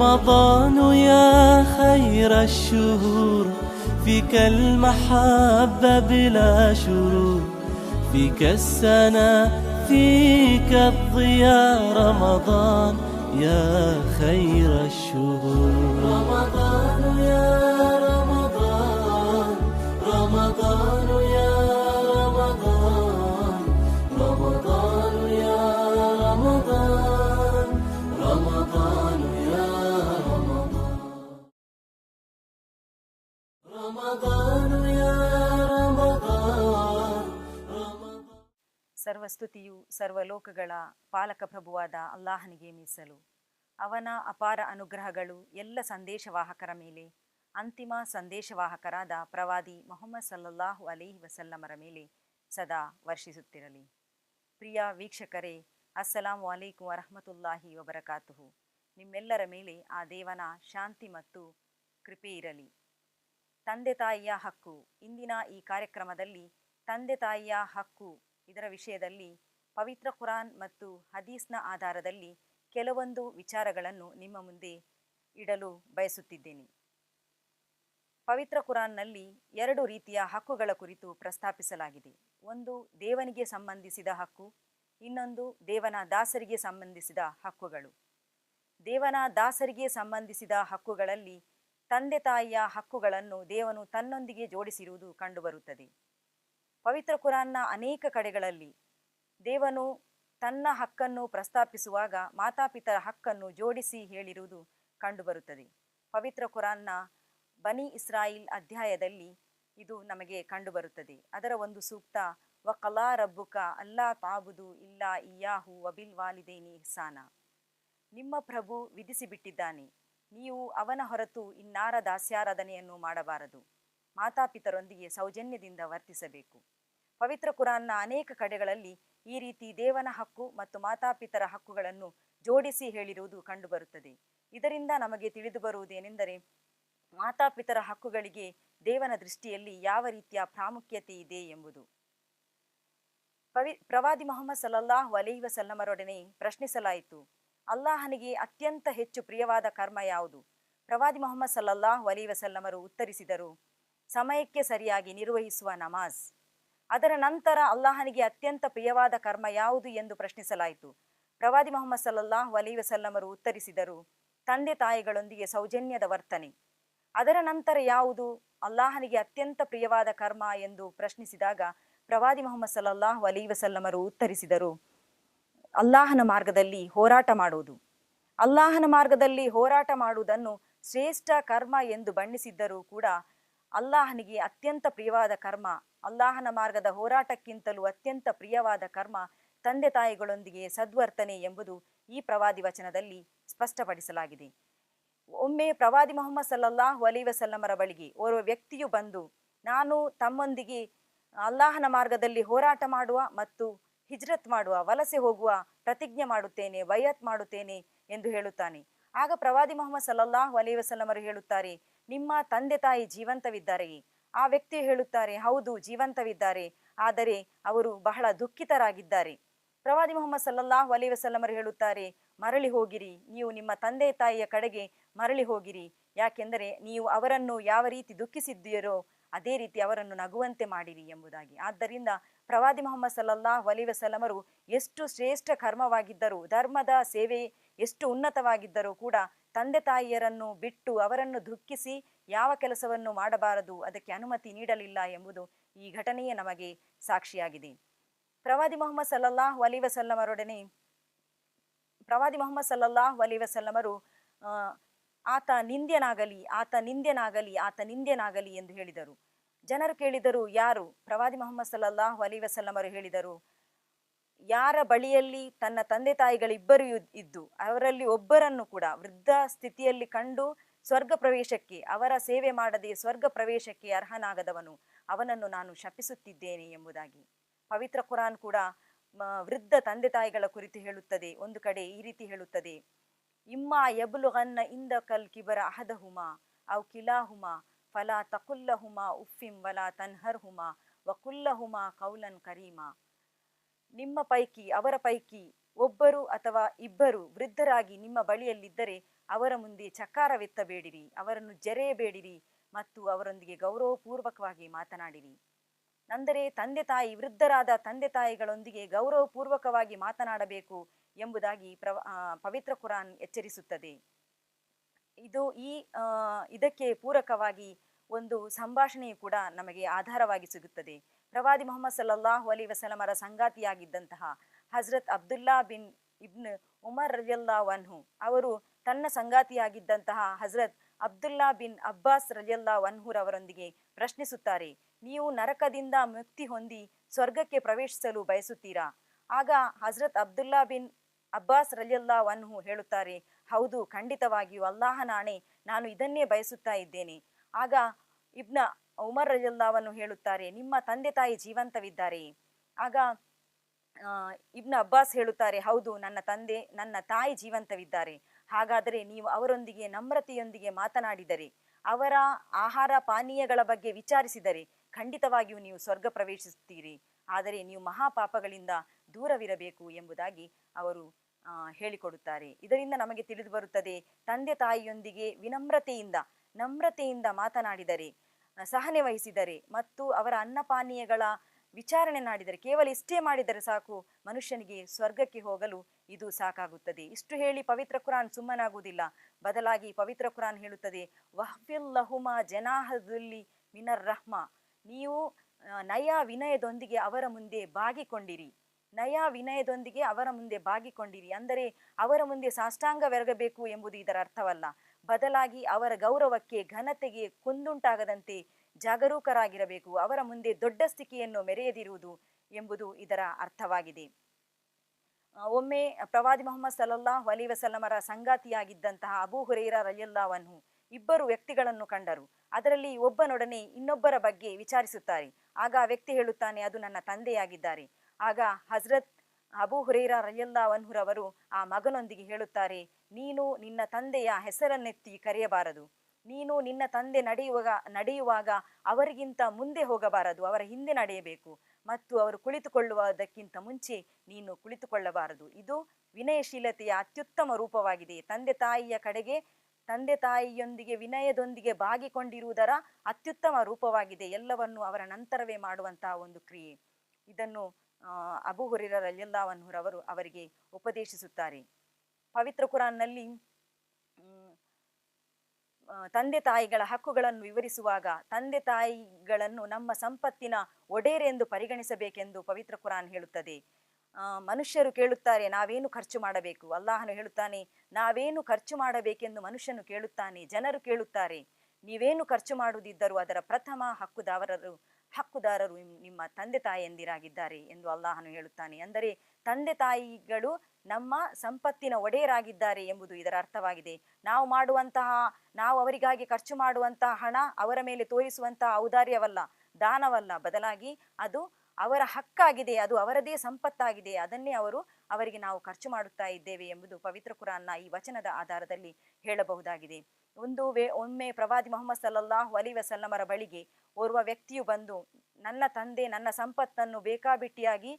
رمضان يا خير الشهور. فيك المحبة بلا شرور. فيك السنة فيك الضياء. رمضان يا خير الشهور. ಸರ್ವಸ್ತುತಿಯು ಸರ್ವಲೋಕಗಳ ಪಾಲಕ ಪ್ರಭುವಾದ ಅಲ್ಲಾಹನಿಗೆ ಮೀಸಲು. ಅವನ ಅಪಾರ ಅನುಗ್ರಹಗಳು ಎಲ್ಲ ಸಂದೇಶವಾಹಕರ ಮೇಲೆ, ಅಂತಿಮ ಸಂದೇಶವಾಹಕರಾದ ಪ್ರವಾದಿ ಮೊಹಮ್ಮದ್ ಸಲ್ಲಲ್ಲಾಹು ಅಲೈಹಿ ವಸಲ್ಲಮರ ಮೇಲೆ ಸದಾ ವರ್ಷಿಸುತ್ತಿರಲಿ. ಪ್ರಿಯ ವೀಕ್ಷಕರೇ ಅಸ್ಸಲಾಂ ವಲೈಕು ವರಹಮತುಲ್ಲಾಹಿ ವಬರಕಾತುಹು. ನಿಮ್ಮೆಲ್ಲರ ಮೇಲೆ ಆ ದೇವನ ಶಾಂತಿ ಮತ್ತು ಕೃಪೆ ಇರಲಿ. ತಂದೆ ತಾಯಿಯ ಹಕ್ಕು. ಇಂದಿನ ಈ ಕಾರ್ಯಕ್ರಮದಲ್ಲಿ ತಂದೆ ತಾಯಿಯ ಹಕ್ಕು ಇದರ ವಿಷಯದಲ್ಲಿ ಪವಿತ್ರ ಕುರಾನ್ ಮತ್ತು ಹದೀಸ್ನ ಆಧಾರದಲ್ಲಿ ಕೆಲವೊಂದು ವಿಚಾರಗಳನ್ನು ನಿಮ್ಮ ಮುಂದೆ ಇಡಲು ಬಯಸುತ್ತಿದ್ದೇನೆ. ಪವಿತ್ರ ಕುರಾನ್ನಲ್ಲಿ ಎರಡು ರೀತಿಯ ಹಕ್ಕುಗಳ ಕುರಿತು ಪ್ರಸ್ತಾಪಿಸಲಾಗಿದೆ. ಒಂದು ದೇವನಿಗೆ ಸಂಬಂಧಿಸಿದ ಹಕ್ಕು, ಇನ್ನೊಂದು ದೇವನ ದಾಸರಿಗೆ ಸಂಬಂಧಿಸಿದ ಹಕ್ಕುಗಳು. ದೇವನ ದಾಸರಿಗೆ ಸಂಬಂಧಿಸಿದ ಹಕ್ಕುಗಳಲ್ಲಿ ತಂದೆ ತಾಯಿಯ ಹಕ್ಕುಗಳನ್ನು ದೇವನು ತನ್ನೊಂದಿಗೆ ಜೋಡಿಸಿರುವುದು ಕಂಡುಬರುತ್ತದೆ. ಪವಿತ್ರ ಕುರಾನ್ನ ಅನೇಕ ಕಡೆಗಳಲ್ಲಿ ದೇವನು ತನ್ನ ಹಕ್ಕನ್ನು ಪ್ರಸ್ತಾಪಿಸುವಾಗ ಮಾತಾಪಿತರ ಹಕ್ಕನ್ನು ಜೋಡಿಸಿ ಹೇಳಿರುವುದು ಕಂಡುಬರುತ್ತದೆ. ಪವಿತ್ರ ಕುರಾನ್ನ ಬನಿ ಇಸ್ರಾಯಿಲ್ ಅಧ್ಯಾಯದಲ್ಲಿ ಇದು ನಮಗೆ ಕಂಡುಬರುತ್ತದೆ. ಅದರ ಒಂದು ಸೂಕ್ತ ವ ಕಲಾ ರಬ್ಬುಕ ಅಲ್ಲಾ ತಾಬುದು ಇಲ್ಲ ಇಯಾಹು ವಬಿಲ್ ವಾಲಿದೇನಿ ಇಹ್ಸಾನ. ನಿಮ್ಮ ಪ್ರಭು ವಿಧಿಸಿಬಿಟ್ಟಿದ್ದಾನೆ. ನೀವು ಅವನ ಹೊರತು ಇನ್ನಾರ ದಾಸ್ಯಾರಾಧನೆಯನ್ನು ಮಾಡಬಾರದು. ಮಾತಾಪಿತರೊಂದಿಗೆ ಸೌಜನ್ಯದಿಂದ ವರ್ತಿಸಬೇಕು. ಪವಿತ್ರ ಕುರಾನ್ನ ಅನೇಕ ಕಡೆಗಳಲ್ಲಿ ಈ ರೀತಿ ದೇವನ ಹಕ್ಕು ಮತ್ತು ಮಾತಾಪಿತರ ಹಕ್ಕುಗಳನ್ನು ಜೋಡಿಸಿ ಹೇಳಿರುವುದು ಕಂಡುಬರುತ್ತದೆ. ಇದರಿಂದ ನಮಗೆ ತಿಳಿದು ಬರುವುದೇನೆಂದರೆ ಮಾತಾಪಿತರ ಹಕ್ಕುಗಳಿಗೆ ದೇವನ ದೃಷ್ಟಿಯಲ್ಲಿ ಯಾವ ರೀತಿಯ ಪ್ರಾಮುಖ್ಯತೆ ಇದೆ ಎಂಬುದು. ಪವಿ, ಪ್ರವಾದಿ ಮೊಹಮ್ಮದ್ ಸಲಲ್ಲಾಹು ಅಲೈಹಿ ವಸಲ್ಲಮರೊಡನೆ ಪ್ರಶ್ನಿಸಲಾಯಿತು. ಅಲ್ಲಾಹನಿಗೆ ಅತ್ಯಂತ ಹೆಚ್ಚು ಪ್ರಿಯವಾದ ಕರ್ಮ ಯಾವುದು? ಪ್ರವಾದಿ ಮೊಹಮ್ಮದ್ ಸಲ್ಲಲ್ಲಾಹು ಅಲೈಹಿ ವಸಲ್ಲಮರು ಉತ್ತರಿಸಿದರು ಸಮಯಕ್ಕೆ ಸರಿಯಾಗಿ ನಿರ್ವಹಿಸುವ ನಮಾಜ್. ಅದರ ನಂತರ ಅಲ್ಲಾಹನಿಗೆ ಅತ್ಯಂತ ಪ್ರಿಯವಾದ ಕರ್ಮ ಯಾವುದು ಎಂದು ಪ್ರಶ್ನಿಸಲಾಯಿತು. ಪ್ರವಾದಿ ಮೊಹಮ್ಮದ್ ಸಲ್ಲಲ್ಲಾಹು ಅಲೈಹಿ ವಸಲ್ಲಮರು ಉತ್ತರಿಸಿದರು, ತಂದೆ ತಾಯಿಗಳೊಂದಿಗೆ ಸೌಜನ್ಯದ ವರ್ತನೆ. ಅದರ ನಂತರ ಯಾವುದು? ಅಲ್ಲಾಹನಿಗೆ ಅತ್ಯಂತ ಪ್ರಿಯವಾದ ಕರ್ಮ ಎಂದು ಪ್ರಶ್ನಿಸಿದಾಗ ಪ್ರವಾದಿ ಮೊಹಮ್ಮದ್ ಸಲ್ಲಲ್ಲಾಹು ಅಲೈಹಿ ವಸಲ್ಲಮರು ಉತ್ತರಿಸಿದರು, ಅಲ್ಲಾಹನ ಮಾರ್ಗದಲ್ಲಿ ಹೋರಾಟ ಮಾಡುವುದು ಅಲ್ಲಾಹನ ಮಾರ್ಗದಲ್ಲಿ ಹೋರಾಟ ಮಾಡುವುದನ್ನು ಶ್ರೇಷ್ಠ ಕರ್ಮ ಎಂದು ಬಣ್ಣಿಸಿದ್ದರೂ ಕೂಡ ಅಲ್ಲಾಹನಿಗೆ ಅತ್ಯಂತ ಪ್ರಿಯವಾದ ಕರ್ಮ, ಅಲ್ಲಾಹನ ಮಾರ್ಗದ ಹೋರಾಟಕ್ಕಿಂತಲೂ ಅತ್ಯಂತ ಪ್ರಿಯವಾದ ಕರ್ಮ ತಂದೆ ತಾಯಿಗಳೊಂದಿಗೆ ಸದ್ವರ್ತನೆ ಎಂಬುದು ಈ ಪ್ರವಾದಿ ವಚನದಲ್ಲಿ ಸ್ಪಷ್ಟಪಡಿಸಲಾಗಿದೆ. ಒಮ್ಮೆ ಪ್ರವಾದಿ ಮೊಹಮ್ಮದ್ ಸಲ್ಲಲ್ಲಾಹು ಅಲೈ ವಸಲ್ಲಮರ ಬಳಿಗೆ ಓರ್ವ ವ್ಯಕ್ತಿಯು ಬಂದು, ನಾನು ತಮ್ಮೊಂದಿಗೆ ಅಲ್ಲಾಹನ ಮಾರ್ಗದಲ್ಲಿ ಹೋರಾಟ ಮಾಡುವ ಮತ್ತು ಹಿಜ್ರತ್ ಮಾಡುವ, ವಲಸೆ ಹೋಗುವ ಪ್ರತಿಜ್ಞೆ ಮಾಡುತ್ತೇನೆ ಬಯತ್ ಮಾಡುತ್ತೇನೆ ಎಂದು ಹೇಳುತ್ತಾನೆ. ಆಗ ಪ್ರವಾದಿ ಮೊಹಮ್ಮದ್ ಸಲ್ಲಲ್ಲಾಹು ಅಲೈ ವಸಲ್ಲಮರು ಹೇಳುತ್ತಾರೆ ನಿಮ್ಮ ತಂದೆ ತಾಯಿ ಜೀವಂತವಿದ್ದಾರೆ. ಆ ವ್ಯಕ್ತಿ ಹೇಳುತ್ತಾರೆ, ಹೌದು, ಜೀವಂತವಿದ್ದಾರೆ. ಆದರೆ ಅವರು ಬಹಳ ದುಃಖಿತರಾಗಿದ್ದಾರೆ. ಪ್ರವಾದಿ ಮೊಹಮ್ಮದ್ ಸಲ್ಲಲ್ಲಾಹು ಅಲೈ ವಸಲ್ಲಮರು ಹೇಳುತ್ತಾರೆ, ಮರಳಿ ಹೋಗಿರಿ. ನೀವು ನಿಮ್ಮ ತಂದೆ ತಾಯಿಯ ಕಡೆಗೆ ಮರಳಿ ಹೋಗಿರಿ. ಯಾಕೆಂದರೆ ನೀವು ಅವರನ್ನು ಯಾವ ರೀತಿ ದುಃಖಿಸಿದ್ದೀರೋ, ಅದೇ ರೀತಿ ಅವರನ್ನು ನಗುವಂತೆ ಮಾಡಿರಿ ಎಂಬುದಾಗಿ. ಆದ್ದರಿಂದ ಪ್ರವಾದಿ ಮೊಹಮ್ಮದ್ ಸಲ್ಲಲ್ಲಾಹು ಅಲೈ ವಸಲ್ಲಮರು ಎಷ್ಟು ಶ್ರೇಷ್ಠ ಕರ್ಮವಾಗಿದ್ದರೂ, ಧರ್ಮದ ಸೇವೆ ಎಷ್ಟು ಉನ್ನತವಾಗಿದ್ದರೂ ಕೂಡ ತಂದೆ ತಾಯಿಯರನ್ನು ಬಿಟ್ಟು ಅವರನ್ನು ದುಃಖಿಸಿ ಯಾವ ಕೆಲಸವನ್ನು ಮಾಡಬಾರದು, ಅದಕ್ಕೆ ಅನುಮತಿ ನೀಡಲಿಲ್ಲ ಎಂಬುದು ಈ ಘಟನೆಯೇ ನಮಗೆ ಸಾಕ್ಷಿಯಾಗಿದೆ. ಪ್ರವಾದಿ ಮೊಹಮ್ಮದ್ ಸಲ್ಲಲ್ಲಾಹು ಅಲಿ ವಸಲ್ಲಮರೊಡನೆ ಪ್ರವಾದಿ ಮೊಹಮ್ಮದ್ ಸಲ್ಲಲ್ಲಾಹು ಅಲಿ ವಸಲ್ಲಮರು ಆತ ನಿಂದ್ಯನಾಗಲಿ ಆತ ನಿಂದ್ಯನಾಗಲಿ ಆತ ನಿಂದ್ಯನಾಗಲಿ ಎಂದು ಹೇಳಿದರು. ಜನರು ಕೇಳಿದರು, ಯಾರು? ಪ್ರವಾದಿ ಮೊಹಮ್ಮದ್ ಸಲ್ಲಲ್ಲಾಹು ಅಲಿ ವಸಲ್ಲಮರು ಹೇಳಿದರು, ಯಾರ ಬಳಿಯಲ್ಲಿ ತನ್ನ ತಂದೆ ತಾಯಿಗಳಿಬ್ಬರು ಇದ್- ಇದ್ದು, ಅವರಲ್ಲಿ ಒಬ್ಬರನ್ನು ಕೂಡ ವೃದ್ಧ ಸ್ಥಿತಿಯಲ್ಲಿ ಕಂಡು ಸ್ವರ್ಗ ಪ್ರವೇಶಕ್ಕೆ, ಅವರ ಸೇವೆ ಮಾಡದೆ ಸ್ವರ್ಗ ಪ್ರವೇಶಕ್ಕೆ ಅರ್ಹನಾಗದವನು, ಅವನನ್ನು ನಾನು ಶಪಿಸುತ್ತಿದ್ದೇನೆ ಎಂಬುದಾಗಿ. ಪವಿತ್ರ ಕುರಾನ್ ಕೂಡ ವೃದ್ಧ ತಂದೆ ತಾಯಿಗಳ ಕುರಿತು ಹೇಳುತ್ತದೆ, ಒಂದು ಕಡೆ ಈ ರೀತಿ ಹೇಳುತ್ತದೆ. ಇಮ್ಮ ಯಬುಲುಗನ್ನ ಇಂದ ಕಲ್ ಕಿಬರ ಅಹದಹುಮಾ, ಅವ್ ಕಿಲಾಹುಮಾ, ಫಲಾ ತಕುಲ್ಲಹುಮಾ ಉಫ್ಫಿಂ ವಲಾ ವಕುಲ್ಲ ವಕುಲ್ಲಹುಮಾ ಕೌಲನ್ ಕರೀಮಾ. ನಿಮ್ಮ ಪೈಕಿ, ಅವರ ಪೈಕಿ ಒಬ್ಬರು ಅಥವಾ ಇಬ್ಬರು ವೃದ್ಧರಾಗಿ ನಿಮ್ಮ ಬಳಿಯಲ್ಲಿದ್ದರೆ ಅವರ ಮುಂದೆ ಚಕಾರವೆತ್ತಬೇಡಿರಿ ಅವರನ್ನು ಜರೆಯಬೇಡಿರಿ ಮತ್ತು ಅವರೊಂದಿಗೆ ಗೌರವಪೂರ್ವಕವಾಗಿ ಮಾತನಾಡಿರಿ. ಅಂದರೆ ತಂದೆ ತಾಯಿ ವೃದ್ಧರಾದ ತಂದೆ ತಾಯಿಗಳೊಂದಿಗೆ ಗೌರವಪೂರ್ವಕವಾಗಿ ಮಾತನಾಡಬೇಕು ಎಂಬುದಾಗಿ ಪ್ರವ ಪವಿತ್ರ ಕುರಾನ್ ಎಚ್ಚರಿಸುತ್ತದೆ. ಇದು ಈ ಇದಕ್ಕೆ ಪೂರಕವಾಗಿ ಒಂದು ಸಂಭಾಷಣೆಯು ಕೂಡ ನಮಗೆ ಆಧಾರವಾಗಿ ಸಿಗುತ್ತದೆ. ಪ್ರವಾದಿ ಮೊಹಮ್ಮದ್ ಸಲ್ಲಲ್ಲಾಹು ಅಲಿ ವಸಲಮರ ಸಂಗಾತಿಯಾಗಿದ್ದಂತಹ ಹಜರತ್ ಅಬ್ದುಲ್ಲಾ ಬಿನ್ ಇಬ್ನ್ ಉಮರ್ ರಜಲ್ಲಾ ವನ್ಹು ಅವರು ತನ್ನ ಸಂಗಾತಿಯಾಗಿದ್ದಂತಹ ಹಜರತ್ ಅಬ್ದುಲ್ಲಾ ಬಿನ್ ಅಬ್ಬಾಸ್ ರಜಲ್ಲಾ ವನ್ಹುರವರೊಂದಿಗೆ ಪ್ರಶ್ನಿಸುತ್ತಾರೆ, ನೀವು ನರಕದಿಂದ ಮುಕ್ತಿ ಹೊಂದಿ ಸ್ವರ್ಗಕ್ಕೆ ಪ್ರವೇಶಿಸಲು ಬಯಸುತ್ತೀರಾ? ಆಗ ಹಜರತ್ ಅಬ್ದುಲ್ಲಾ ಬಿನ್ ಅಬ್ಬಾಸ್ ರಜಲ್ಲಾ ವನ್ಹು ಹೇಳುತ್ತಾರೆ, ಹೌದು, ಖಂಡಿತವಾಗಿಯೂ ಅಲ್ಲಾಹನಾಣೆ ನಾನು ಇದನ್ನೇ ಬಯಸುತ್ತಾ ಇದ್ದೇನೆ. ಆಗ ಇಬ್ನ ಉಮರ್ ರಜಲ್ಲಾವನ್ನು ಹೇಳುತ್ತಾರೆ, ನಿಮ್ಮ ತಂದೆ ತಾಯಿ ಜೀವಂತವಿದ್ದಾರೆ. ಆಗ ಇಬ್ನ ಅಬ್ಬಾಸ್ ಹೇಳುತ್ತಾರೆ, ಹೌದು, ನನ್ನ ತಂದೆ ನನ್ನ ತಾಯಿ ಜೀವಂತವಿದ್ದಾರೆ. ಹಾಗಾದರೆ ನೀವು ಅವರೊಂದಿಗೆ ನಮ್ರತೆಯೊಂದಿಗೆ ಮಾತನಾಡಿದರೆ, ಅವರ ಆಹಾರ ಪಾನೀಯಗಳ ಬಗ್ಗೆ ವಿಚಾರಿಸಿದರೆ, ಖಂಡಿತವಾಗಿಯೂ ನೀವು ಸ್ವರ್ಗ ಪ್ರವೇಶಿಸುತ್ತೀರಿ. ಆದರೆ ನೀವು ಮಹಾಪಾಪಗಳಿಂದ ದೂರವಿರಬೇಕು ಎಂಬುದಾಗಿ ಅವರು ಹೇಳಿಕೊಡುತ್ತಾರೆ. ಇದರಿಂದ ನಮಗೆ ತಿಳಿದು ಬರುತ್ತದೆ ತಂದೆ ತಾಯಿಯೊಂದಿಗೆ ವಿನಮ್ರತೆಯಿಂದ, ನಮ್ರತೆಯಿಂದ ಮಾತನಾಡಿದರೆ, ಸಹನೆ ವಹಿಸಿದರೆ ಮತ್ತು ಅವರ ಅನ್ನಪಾನೀಯಗಳ ವಿಚಾರಣೆ ಮಾಡಿದರೆ ಕೇವಲ ಇಷ್ಟೇ ಮಾಡಿದರೆ ಸಾಕು, ಮನುಷ್ಯನಿಗೆ ಸ್ವರ್ಗಕ್ಕೆ ಹೋಗಲು ಇದು ಸಾಕಾಗುತ್ತದೆ. ಇಷ್ಟು ಹೇಳಿ ಪವಿತ್ರ ಕುರಾನ್ ಸುಮ್ಮನಾಗುವುದಿಲ್ಲ. ಬದಲಾಗಿ ಪವಿತ್ರ ಕುರಾನ್ ಹೇಳುತ್ತದೆ, ವಹಫಿಲ್ ಜನಾಹದಲ್ಲಿ ಮಿನರ್ ರಹ್ಮ. ನೀವು ನಯ ವಿನಯದೊಂದಿಗೆ ಅವರ ಮುಂದೆ ಬಾಗಿಕೊಂಡಿರಿ. ನಯ ವಿನಯದೊಂದಿಗೆ ಅವರ ಮುಂದೆ ಬಾಗಿಕೊಂಡಿರಿ. ಅಂದರೆ, ಅವರ ಮುಂದೆ ಸಾಷ್ಟಾಂಗವೆರಗಬೇಕು ಎಂಬುದು ಇದರ ಅರ್ಥವಲ್ಲ. ಬದಲಾಗಿ ಅವರ ಗೌರವಕ್ಕೆ ಘನತೆಗೆ ಕುಂದುಂಟಾಗದಂತೆ ಜಾಗರೂಕರಾಗಿರಬೇಕು, ಅವರ ಮುಂದೆ ದೊಡ್ಡ ಸ್ಥಿತಿಯನ್ನು ಮೆರೆಯದಿರುವುದು ಎಂಬುದು ಇದರ ಅರ್ಥವಾಗಿದೆ. ಒಮ್ಮೆ ಪ್ರವಾದಿ ಮೊಹಮ್ಮದ್ ಸಲಲ್ಲಾಹ್ ಅಲಿ ವಸಲ್ಲಮರ ಸಂಗಾತಿಯಾಗಿದ್ದಂತಹ ಅಬೂ ಹುರೈರ ರಲಿಯಲ್ಲಾವನ್ನು ಇಬ್ಬರು ವ್ಯಕ್ತಿಗಳನ್ನು ಕಂಡರು. ಅದರಲ್ಲಿ ಒಬ್ಬನೊಡನೆ ಇನ್ನೊಬ್ಬರ ಬಗ್ಗೆ ವಿಚಾರಿಸುತ್ತಾರೆ. ಆಗ ಆ ವ್ಯಕ್ತಿ ಹೇಳುತ್ತಾನೆ, ಅದು ನನ್ನ ತಂದೆಯಾಗಿದ್ದಾರೆ. ಆಗ ಹಜ್ರತ್ ಅಬೂ ಹುರೈರ ರಲಿಯಲ್ಲಾವನ್ಹುರವರು ಆ ಮಗನೊಂದಿಗೆ ಹೇಳುತ್ತಾರೆ, ನೀನು ನಿನ್ನ ತಂದೆಯ ಹೆಸರನ್ನೆತ್ತಿ ಕರೆಯಬಾರದು. ನೀನು ನಿನ್ನ ತಂದೆ ನಡೆಯುವಾಗ ನಡೆಯುವಾಗ ಅವರಿಗಿಂತ ಮುಂದೆ ಹೋಗಬಾರದು, ಅವರ ಹಿಂದೆ ನಡೆಯಬೇಕು. ಮತ್ತು ಅವರು ಕುಳಿತುಕೊಳ್ಳುವುದಕ್ಕಿಂತ ಮುಂಚೆ ನೀನು ಕುಳಿತುಕೊಳ್ಳಬಾರದು. ಇದು ವಿನಯಶೀಲತೆಯ ಅತ್ಯುತ್ತಮ ರೂಪವಾಗಿದೆ. ತಂದೆ ತಾಯಿಯ ಕಡೆಗೆ, ತಂದೆ ತಾಯಿಯೊಂದಿಗೆ, ವಿನಯದೊಂದಿಗೆ ಬಾಗಿಕೊಂಡಿರುವುದರ ಅತ್ಯುತ್ತಮ ರೂಪವಾಗಿದೆ. ಎಲ್ಲವನ್ನು ಅವರ ನಂತರವೇ ಮಾಡುವಂತಹ ಒಂದು ಕ್ರಿಯೆ. ಇದನ್ನು ಅಬು ರಲಿಯಲ್ಲಾವನ್ಹುರವರು ಅವರಿಗೆ ಉಪದೇಶಿಸುತ್ತಾರೆ. ಪವಿತ್ರ ಕುರಾನ್ನಲ್ಲಿ ತಂದೆ ತಾಯಿಗಳ ಹಕ್ಕುಗಳನ್ನು ವಿವರಿಸುವಾಗ ತಂದೆ ತಾಯಿಗಳನ್ನು ನಮ್ಮ ಸಂಪತ್ತಿನ ಒಡೆಯರೆಂದು ಪರಿಗಣಿಸಬೇಕೆಂದು ಪವಿತ್ರ ಕುರಾನ್ ಹೇಳುತ್ತದೆ. ಮನುಷ್ಯರು ಕೇಳುತ್ತಾರೆ, ನಾವೇನು ಖರ್ಚು ಮಾಡಬೇಕು? ಅಲ್ಲಾಹನು ಹೇಳುತ್ತಾನೆ, ನಾವೇನು ಖರ್ಚು ಮಾಡಬೇಕೆಂದು ಮನುಷ್ಯನು ಕೇಳುತ್ತಾನೆ, ಜನರು ಕೇಳುತ್ತಾರೆ, ನೀವೇನು ಖರ್ಚು ಮಾಡುವುದಿದ್ದರೂ ಅದರ ಪ್ರಥಮ ಹಕ್ಕುದಾರರು ಹಕ್ಕುದಾರರು ನಿಮ್- ನಿಮ್ಮ ತಂದೆ ತಾಯಿಯಂದಿರಾಗಿದ್ದಾರೆ ಎಂದು ಅಲ್ಲಾಹನು ಹೇಳುತ್ತಾನೆ. ಅಂದರೆ ತಂದೆ ತಾಯಿಗಳು ನಮ್ಮ ಸಂಪತ್ತಿನ ಒಡೆಯರಾಗಿದ್ದಾರೆ ಎಂಬುದು ಇದರ ಅರ್ಥವಾಗಿದೆ. ನಾವು ಮಾಡುವಂತಹ, ನಾವು ಅವರಿಗಾಗಿ ಖರ್ಚು ಮಾಡುವಂತಹ ಹಣ ಅವರ ಮೇಲೆ ತೋರಿಸುವಂತಹ ಔದಾರ್ಯವಲ್ಲ, ದಾನವಲ್ಲ. ಬದಲಾಗಿ ಅದು ಅವರ ಹಕ್ಕಾಗಿದೆ, ಅದು ಅವರದೇ ಸಂಪತ್ತಾಗಿದೆ, ಅದನ್ನೇ ಅವರು ಅವರಿಗೆ ನಾವು ಖರ್ಚು ಮಾಡುತ್ತಾ ಇದ್ದೇವೆ ಎಂಬುದು ಪವಿತ್ರ ಕುರಾನ್ನ ಈ ವಚನದ ಆಧಾರದಲ್ಲಿ ಹೇಳಬಹುದಾಗಿದೆ. ಒಂದು ವೇ, ಒಮ್ಮೆ ಪ್ರವಾದಿ ಮೊಹಮ್ಮದ್ ಸಲ್ಲಲ್ಲಾಹು ಅಲಿ ವಸಲ್ಲಮರ ಬಳಿಗೆ ಓರ್ವ ವ್ಯಕ್ತಿಯು ಬಂದು, ನನ್ನ ತಂದೆ ನನ್ನ ಸಂಪತ್ತನ್ನು ಬೇಕಾಬಿಟ್ಟಿಯಾಗಿ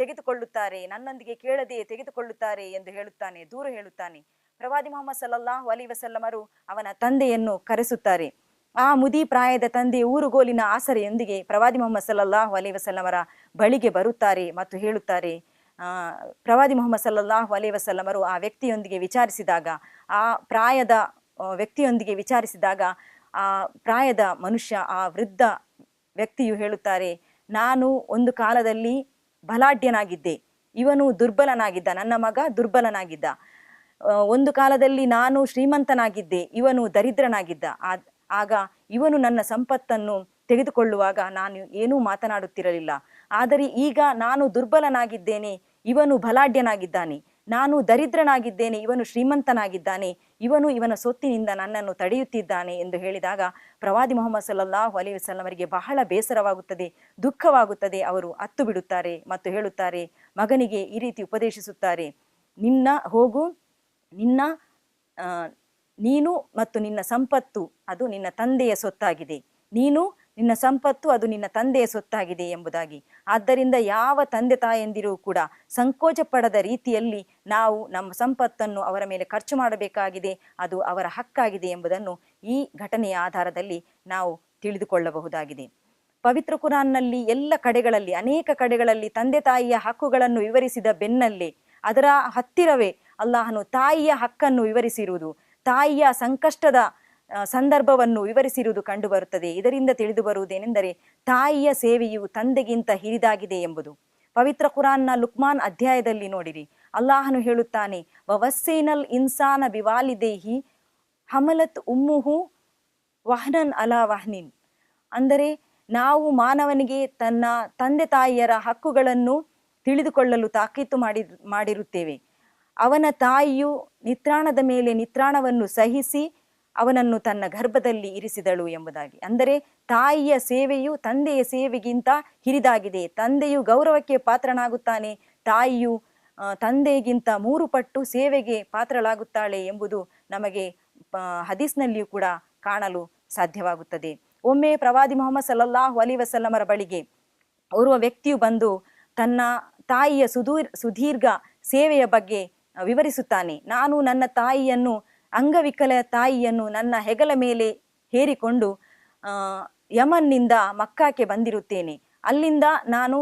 ತೆಗೆದುಕೊಳ್ಳುತ್ತಾರೆ, ನನ್ನೊಂದಿಗೆ ಕೇಳದೆ ತೆಗೆದುಕೊಳ್ಳುತ್ತಾರೆ ಎಂದು ಹೇಳುತ್ತಾನೆ, ದೂರು ಹೇಳುತ್ತಾನೆ. ಪ್ರವಾದಿ ಮೊಹಮ್ಮದ್ ಸಲ್ಲಲ್ಲಾಹು ಅಲಿ ವಸಲ್ಲಮರು ಅವನ ತಂದೆಯನ್ನು ಕರೆಸುತ್ತಾರೆ. ಆ ಮುದಿ ಪ್ರಾಯದ ತಂದೆ ಊರುಗೋಲಿನ ಆಸರೆಯೊಂದಿಗೆ ಪ್ರವಾದಿ ಮೊಹಮ್ಮದ್ ಸಲ್ಲಲ್ಲಾಹು ಅಲಿ ವಸಲ್ಲಮರ ಬಳಿಗೆ ಬರುತ್ತಾರೆ ಮತ್ತು ಹೇಳುತ್ತಾರೆ ಪ್ರವಾದಿ ಮೊಹಮ್ಮದ್ ಸಲ್ಲಲ್ಲಾಹು ಅಲಿ ವಸಲ್ಲಮರು ಆ ವ್ಯಕ್ತಿಯೊಂದಿಗೆ ವಿಚಾರಿಸಿದಾಗ, ಆ ಪ್ರಾಯದ ವ್ಯಕ್ತಿಯೊಂದಿಗೆ ವಿಚಾರಿಸಿದಾಗ, ಆ, ಪ್ರಾಯದ ಮನುಷ್ಯ, ಆ ವೃದ್ಧ ವ್ಯಕ್ತಿಯು ಹೇಳುತ್ತಾರೆ, ನಾನು ಒಂದು ಕಾಲದಲ್ಲಿ ಬಲಾಢ್ಯನಾಗಿದ್ದೆ. ಇವನು ದುರ್ಬಲನಾಗಿದ್ದ, ನನ್ನ ಮಗ ದುರ್ಬಲನಾಗಿದ್ದ. ಒಂದು ಕಾಲದಲ್ಲಿ ನಾನು ಶ್ರೀಮಂತನಾಗಿದ್ದೆ, ಇವನು ದರಿದ್ರನಾಗಿದ್ದ. ಆಗ ಇವನು ನನ್ನ ಸಂಪತ್ತನ್ನು ತೆಗೆದುಕೊಳ್ಳುವಾಗ ನಾನು ಏನೂ ಮಾತನಾಡುತ್ತಿರಲಿಲ್ಲ. ಆದರೆ ಈಗ ನಾನು ದುರ್ಬಲನಾಗಿದ್ದೇನೆ, ಇವನು ಬಲಾಢ್ಯನಾಗಿದ್ದಾನೆ. ನಾನು ದರಿದ್ರನಾಗಿದ್ದೇನೆ, ಇವನು ಶ್ರೀಮಂತನಾಗಿದ್ದಾನೆ, ಇವನು ಇವನ ಸೊತ್ತಿನಿಂದ ನನ್ನನ್ನು ತಡೆಯುತ್ತಿದ್ದಾನೆ ಎಂದು ಹೇಳಿದಾಗ ಪ್ರವಾದಿ ಮೊಹಮ್ಮದ್ ಸಲ್ಲಲ್ಲಾಹು ಅಲೈಹಿ ವಸಲ್ಲಮರಿಗೆ ಬಹಳ ಬೇಸರವಾಗುತ್ತದೆ, ದುಃಖವಾಗುತ್ತದೆ. ಅವರು ಅತ್ತು ಬಿಡುತ್ತಾರೆ ಮತ್ತು ಹೇಳುತ್ತಾರೆ, ಮಗನಿಗೆ ಈ ರೀತಿ ಉಪದೇಶಿಸುತ್ತಾರೆ, ನಿನ್ನ ಹೋಗು, ನಿನ್ನ ನೀನು ಮತ್ತು ನಿನ್ನ ಸಂಪತ್ತು ಅದು ನಿನ್ನ ತಂದೆಯ ಸೊತ್ತಾಗಿದೆ, ನೀನು ನಿನ್ನ ಸಂಪತ್ತು ಅದು ನಿನ್ನ ತಂದೆಯ ಸೊತ್ತಾಗಿದೆ ಎಂಬುದಾಗಿ. ಆದ್ದರಿಂದ ಯಾವ ತಂದೆ ತಾಯಂದಿರೂ ಕೂಡ ಸಂಕೋಚ ಪಡದ ರೀತಿಯಲ್ಲಿ ನಾವು ನಮ್ಮ ಸಂಪತ್ತನ್ನು ಅವರ ಮೇಲೆ ಖರ್ಚು ಮಾಡಬೇಕಾಗಿದೆ, ಅದು ಅವರ ಹಕ್ಕಾಗಿದೆ ಎಂಬುದನ್ನು ಈ ಘಟನೆಯ ಆಧಾರದಲ್ಲಿ ನಾವು ತಿಳಿದುಕೊಳ್ಳಬಹುದಾಗಿದೆ. ಪವಿತ್ರ ಕುರಾನ್ನಲ್ಲಿ ಎಲ್ಲ ಕಡೆಗಳಲ್ಲಿ, ಅನೇಕ ಕಡೆಗಳಲ್ಲಿ ತಂದೆ ತಾಯಿಯ ಹಕ್ಕುಗಳನ್ನು ವಿವರಿಸಿದ ಬೆನ್ನಲ್ಲೇ, ಅದರ ಹತ್ತಿರವೇ ಅಲ್ಲಾಹನು ತಾಯಿಯ ಹಕ್ಕನ್ನು ವಿವರಿಸಿರುವುದು, ತಾಯಿಯ ಸಂಕಷ್ಟದ ಸಂದರ್ಭವನ್ನು ವಿವರಿಸಿರುವುದು ಕಂಡುಬರುತ್ತದೆ. ಇದರಿಂದ ತಿಳಿದು ಬರುವುದೇನೆಂದರೆ ತಾಯಿಯ ಸೇವೆಯು ತಂದೆಗಿಂತ ಹಿರಿದಾಗಿದೆ ಎಂಬುದು. ಪವಿತ್ರ ಕುರಾನ್ನ ಲುಕ್ಮಾನ್ ಅಧ್ಯಾಯದಲ್ಲಿ ನೋಡಿರಿ. ಅಲ್ಲಾಹನು ಹೇಳುತ್ತಾನೆ, ವವಸ್ಸೇನಲ್ ಇನ್ಸಾನ ಬಿವಾಲಿದೇಹಿ ಹಮಲತ್ ಉಮ್ಮುಹು ವಹ್ನನ್ ಅಲಾ ವಹ್ನಿನ್. ಅಂದರೆ ನಾವು ಮಾನವನಿಗೆ ತನ್ನ ತಂದೆ ತಾಯಿಯರ ಹಕ್ಕುಗಳನ್ನು ತಿಳಿದುಕೊಳ್ಳಲು ತಾಕೀತು ಮಾಡಿ, ಮಾಡಿರುತ್ತೇವೆ. ಅವನ ತಾಯಿಯು ನಿತ್ರಾಣದ ಮೇಲೆ ನಿತ್ರಾಣವನ್ನು ಸಹಿಸಿ ಅವನನ್ನು ತನ್ನ ಗರ್ಭದಲ್ಲಿ ಇರಿಸಿದಳು ಎಂಬುದಾಗಿ. ಅಂದರೆ ತಾಯಿಯ ಸೇವೆಯು ತಂದೆಯ ಸೇವೆಗಿಂತ ಹಿರಿದಾಗಿದೆ. ತಂದೆಯು ಗೌರವಕ್ಕೆ ಪಾತ್ರನಾಗುತ್ತಾನೆ, ತಾಯಿಯು ತಂದೆಗಿಂತ ಮೂರು ಪಟ್ಟು ಸೇವೆಗೆ ಪಾತ್ರಳಾಗುತ್ತಾಳೆ ಎಂಬುದು ನಮಗೆ ಹದೀಸ್ನಲ್ಲಿಯೂ ಕೂಡ ಕಾಣಲು ಸಾಧ್ಯವಾಗುತ್ತದೆ. ಒಮ್ಮೆ ಪ್ರವಾದಿ ಮೊಹಮ್ಮದ್ ಸಲ್ಲಲ್ಲಾಹು ಅಲಿ ವಸಲ್ಲಮರ ಬಳಿಗೆ ಓರ್ವ ವ್ಯಕ್ತಿಯು ಬಂದು ತನ್ನ ತಾಯಿಯ ಸುದೂರ್, ಸುದೀರ್ಘ ಸೇವೆಯ ಬಗ್ಗೆ ವಿವರಿಸುತ್ತಾನೆ. ನಾನು ನನ್ನ ತಾಯಿಯನ್ನು ಅಂಗವಿಕಲ ತಾಯಿಯನ್ನು ನನ್ನ ಹೆಗಲ ಮೇಲೆ ಹೇರಿಕೊಂಡು ಯಮನ್ನಿಂದ ಮಕ್ಕಾಕ್ಕೆ ಬಂದಿರುತ್ತೇನೆ. ಅಲ್ಲಿಂದ ನಾನು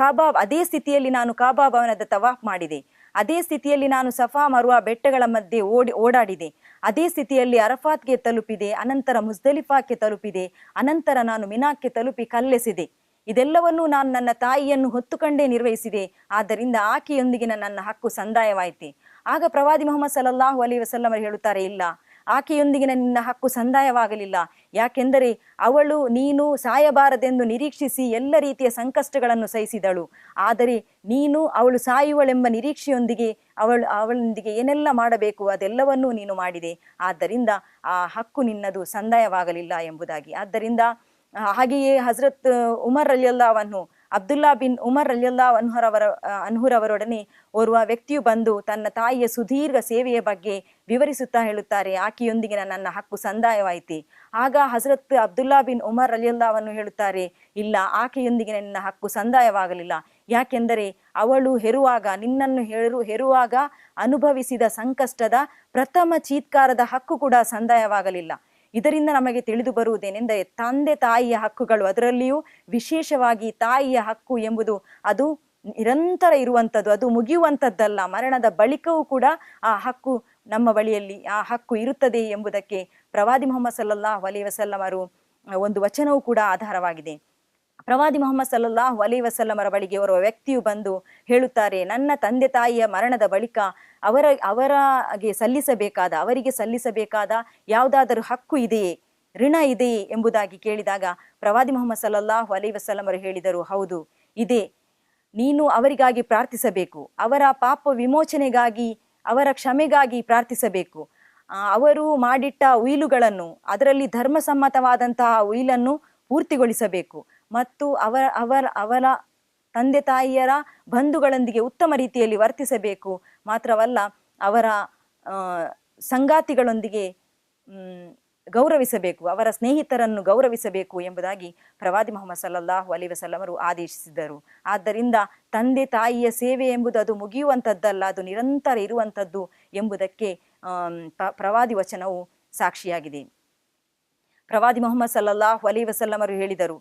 ಕಾಬಾ ಅದೇ ಸ್ಥಿತಿಯಲ್ಲಿ ನಾನು ಕಾಬಾ ಭವನದ ತವಾಫ್ ಮಾಡಿದೆ. ಅದೇ ಸ್ಥಿತಿಯಲ್ಲಿ ನಾನು ಸಫಾ ಮರುವ ಬೆಟ್ಟಗಳ ಮಧ್ಯೆ ಓಡಿ, ಓಡಾಡಿದೆ. ಅದೇ ಸ್ಥಿತಿಯಲ್ಲಿ ಅರಫಾತ್ಗೆ ತಲುಪಿದೆ, ಅನಂತರ ಮುಸ್ದಲಿಫಾಕ್ಕೆ ತಲುಪಿದೆ, ಅನಂತರ ನಾನು ಮಿನಾಕ್ಕೆ ತಲುಪಿ ಕಲ್ಲೆಸಿದೆ. ಇದೆಲ್ಲವನ್ನೂ ನಾನು ನನ್ನ ತಾಯಿಯನ್ನು ಹೊತ್ತುಕೊಂಡೇ ನಿರ್ವಹಿಸಿದೆ. ಆದ್ದರಿಂದ ಆಕೆಯೊಂದಿಗಿನ ನನ್ನ ಹಕ್ಕು ಸಂದಾಯವಾಯಿತೆ. ಆಗ ಪ್ರವಾದಿ ಮೊಹಮ್ಮದ್ ಸಲ್ಲಲ್ಲಾಹು ಅಲಿ ವಸಲ್ಲಮರು ಹೇಳುತ್ತಾರೆ, ಇಲ್ಲ. ಆಕೆಯೊಂದಿಗಿನ ನಿನ್ನ ಹಕ್ಕು ಸಂದಾಯವಾಗಲಿಲ್ಲ. ಯಾಕೆಂದರೆ ಅವಳು ನೀನು ಸಾಯಬಾರದೆಂದು ನಿರೀಕ್ಷಿಸಿ ಎಲ್ಲ ರೀತಿಯ ಸಂಕಷ್ಟಗಳನ್ನು ಸಹಿಸಿದಳು. ಆದರೆ ನೀನು ಅವಳು ಸಾಯುವಳೆಂಬ ನಿರೀಕ್ಷೆಯೊಂದಿಗೆ ಅವಳು ಅವಳೊಂದಿಗೆ ಏನೆಲ್ಲ ಮಾಡಬೇಕು ಅದೆಲ್ಲವನ್ನೂ ನೀನು ಮಾಡಿದೆ. ಆದ್ದರಿಂದ ಆ ಹಕ್ಕು ನಿನ್ನದು ಸಂದಾಯವಾಗಲಿಲ್ಲ ಎಂಬುದಾಗಿ. ಆದ್ದರಿಂದ ಹಾಗೆಯೇ ಹಜರತ್ ಉಮರ್ ಅಲಿಯಲ್ಲಾವನ್ನು ಅಬ್ದುಲ್ಲಾ ಬಿನ್ ಉಮರ್ ಅಲಿಯಲ್ಲಾ ಅನ್ಹುರವರ ಅನ್ಹುರವರೊಡನೆ ಓರ್ವ ವ್ಯಕ್ತಿಯು ಬಂದು ತನ್ನ ತಾಯಿಯ ಸುದೀರ್ಘ ಸೇವೆಯ ಬಗ್ಗೆ ವಿವರಿಸುತ್ತಾ ಹೇಳುತ್ತಾರೆ, ಆಕೆಯೊಂದಿಗೆ ನನ್ನ ಹಕ್ಕು ಸಂದಾಯವಾಯಿತು. ಆಗ ಹಜರತ್ ಅಬ್ದುಲ್ಲಾ ಬಿನ್ ಉಮರ್ ಅಲಿಯಲ್ಲಾವನ್ನು ಹೇಳುತ್ತಾರೆ, ಇಲ್ಲ, ಆಕೆಯೊಂದಿಗೆ ನನ್ನ ಹಕ್ಕು ಸಂದಾಯವಾಗಲಿಲ್ಲ. ಯಾಕೆಂದರೆ ಅವಳು ಹೆರುವಾಗ, ನಿನ್ನನ್ನು ಹೆರು, ಹೆರುವಾಗ ಅನುಭವಿಸಿದ ಸಂಕಷ್ಟದ ಪ್ರಥಮ ಚೀತ್ಕಾರದ ಹಕ್ಕು ಕೂಡ ಸಂದಾಯವಾಗಲಿಲ್ಲ. ಇದರಿಂದ ನಮಗೆ ತಿಳಿದು ಬರುವುದೇನೆಂದರೆ, ತಂದೆ ತಾಯಿಯ ಹಕ್ಕುಗಳು ಅದರಲ್ಲಿಯೂ ವಿಶೇಷವಾಗಿ ತಾಯಿಯ ಹಕ್ಕು ಎಂಬುದು ಅದು ನಿರಂತರ ಇರುವಂಥದ್ದು, ಅದು ಮುಗಿಯುವಂಥದ್ದಲ್ಲ. ಮರಣದ ಬಳಿಕವೂ ಕೂಡ ಆ ಹಕ್ಕು ನಮ್ಮ ಬಳಿಯಲ್ಲಿ ಆ ಹಕ್ಕು ಇರುತ್ತದೆ ಎಂಬುದಕ್ಕೆ ಪ್ರವಾದಿ ಮೊಹಮ್ಮದ್ ಸಲ್ಲಲ್ಲಾಹು ಅಲೈ ವಸಲ್ಲಮರು ಒಂದು ವಚನವೂ ಕೂಡ ಆಧಾರವಾಗಿದೆ. ಪ್ರವಾದಿ ಮೊಹಮ್ಮದ್ ಸಲ್ಲಲ್ಲಾಹು ಅಲೈ ವಸಲ್ಲಮರ ಬಳಿಗೆ ಓರ್ವ ವ್ಯಕ್ತಿಯು ಬಂದು ಹೇಳುತ್ತಾರೆ, ನನ್ನ ತಂದೆ ತಾಯಿಯ ಮರಣದ ಬಳಿಕ ಅವರ, ಅವರಿಗೆ ಸಲ್ಲಿಸಬೇಕಾದ ಅವರಿಗೆ ಸಲ್ಲಿಸಬೇಕಾದ ಯಾವುದಾದರೂ ಹಕ್ಕು ಇದೆಯೇ, ಋಣ ಇದೆಯೇ ಎಂಬುದಾಗಿ ಕೇಳಿದಾಗ ಪ್ರವಾದಿ ಮೊಹಮ್ಮದ್ ಸಲ್ಲಲ್ಲಾಹು ಅಲೈ ವಸಲ್ಲಮರು ಹೇಳಿದರು, ಹೌದು, ಇದೆ, ನೀನು ಅವರಿಗಾಗಿ ಪ್ರಾರ್ಥಿಸಬೇಕು, ಅವರ ಪಾಪ ವಿಮೋಚನೆಗಾಗಿ ಅವರ ಕ್ಷಮೆಗಾಗಿ ಪ್ರಾರ್ಥಿಸಬೇಕು. ಅವರು ಮಾಡಿಟ್ಟ ಉಯಿಲುಗಳನ್ನು, ಅದರಲ್ಲಿ ಧರ್ಮಸಮ್ಮತವಾದಂತಹ ಉಯಿಲನ್ನು ಪೂರ್ತಿಗೊಳಿಸಬೇಕು. ಮತ್ತು ಅವರ ಅವರ ಅವರ ತಂದೆ ತಾಯಿಯರ ಬಂಧುಗಳೊಂದಿಗೆ ಉತ್ತಮ ರೀತಿಯಲ್ಲಿ ವರ್ತಿಸಬೇಕು. ಮಾತ್ರವಲ್ಲ, ಅವರ ಸಂಗಾತಿಗಳೊಂದಿಗೆ ಗೌರವಿಸಬೇಕು, ಅವರ ಸ್ನೇಹಿತರನ್ನು ಗೌರವಿಸಬೇಕು ಎಂಬುದಾಗಿ ಪ್ರವಾದಿ ಮೊಹಮ್ಮದ್ ಸಲ್ಲಲ್ಲಾಹು ಅಲಿ ವಸಲ್ಲಮರು ಆದೇಶಿಸಿದರು ಆದ್ದರಿಂದ ತಂದೆ ತಾಯಿಯ ಸೇವೆ ಎಂಬುದು ಅದು ಮುಗಿಯುವಂಥದ್ದಲ್ಲ, ಅದು ನಿರಂತರ ಇರುವಂಥದ್ದು ಎಂಬುದಕ್ಕೆ ಪ್ರವಾದಿ ವಚನವು ಸಾಕ್ಷಿಯಾಗಿದೆ. ಪ್ರವಾದಿ ಮೊಹಮ್ಮದ್ ಸಲ್ಲಲ್ಲಾಹು ಅಲಿ ವಸಲ್ಲಮರು ಹೇಳಿದರು